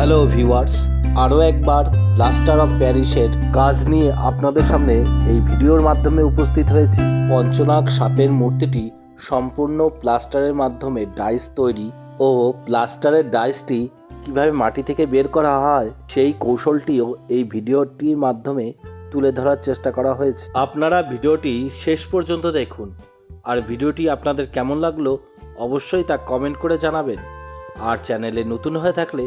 Hello viewers আরও একবার plaster of প্যারিসের কাজ নিয়ে আপনাদের সামনে এই ভিডিওর মাধ্যমে উপস্থিত হয়েছি। পঞ্চনাগ সাপের মূর্তিটি সম্পূর্ণ প্লাস্টারের মাধ্যমে ডাইস তৈরি ও প্লাস্টারের ডাইসটি কীভাবে মাটি থেকে বের করা হয় সেই কৌশলটিও এই ভিডিওটির মাধ্যমে তুলে ধরার চেষ্টা করা হয়েছে। আপনারা ভিডিওটি শেষ পর্যন্ত দেখুন। আর ভিডিওটি আপনাদের কেমন লাগল অবশ্যই তা কমেন্ট করে জানাবেন। আর চ্যানেলে নতুন হয়ে থাকলে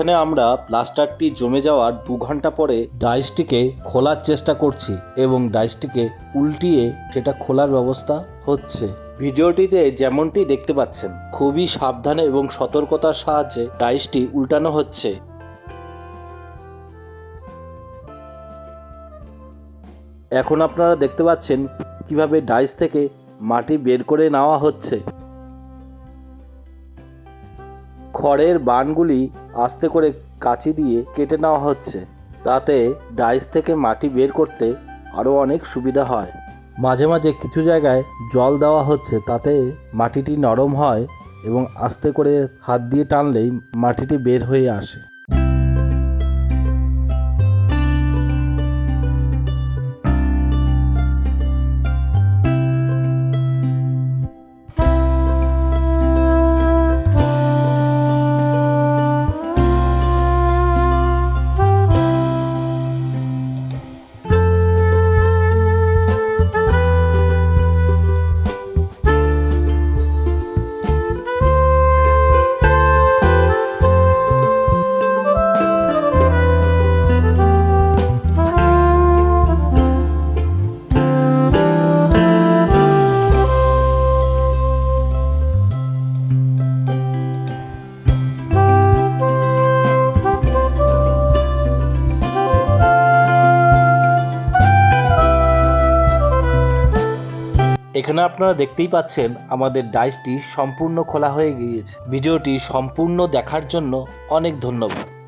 এখানে আমরা প্লাস্টারটি জমে যাওয়ার দু ঘণ্টা পরে ডাইসটিকে খোলার চেষ্টা করছি এবং ডাইসটিকে উল্টিয়ে সেটা খোলার ব্যবস্থা হচ্ছে। ভিডিওটিতে যেমনটি দেখতে পাচ্ছেন, খুবই সাবধানে এবং সতর্কতার সাহায্যে ডাইসটি উল্টানো হচ্ছে। এখন আপনারা দেখতে পাচ্ছেন কীভাবে ডাইস থেকে মাটি বের করে নেওয়া হচ্ছে। খড়ের বানগুলি আস্তে করে কাচি দিয়ে কেটে নেওয়া হচ্ছে। তাতে ডাইস থেকে মাটি বের করতে আরও অনেক সুবিধা হয়। মাঝে মাঝে কিছু জায়গায় জল দেওয়া হচ্ছে, তাতে মাটিটি নরম হয় এবং আস্তে করে হাত দিয়ে টানলেই মাটিটি বের হয়ে আসে। এখানে আপনারা দেখতেই পাচ্ছেন আমাদের ডাইসটি সম্পূর্ণ খোলা হয়ে গিয়েছে। ভিডিওটি সম্পূর্ণ দেখার জন্য অনেক ধন্যবাদ।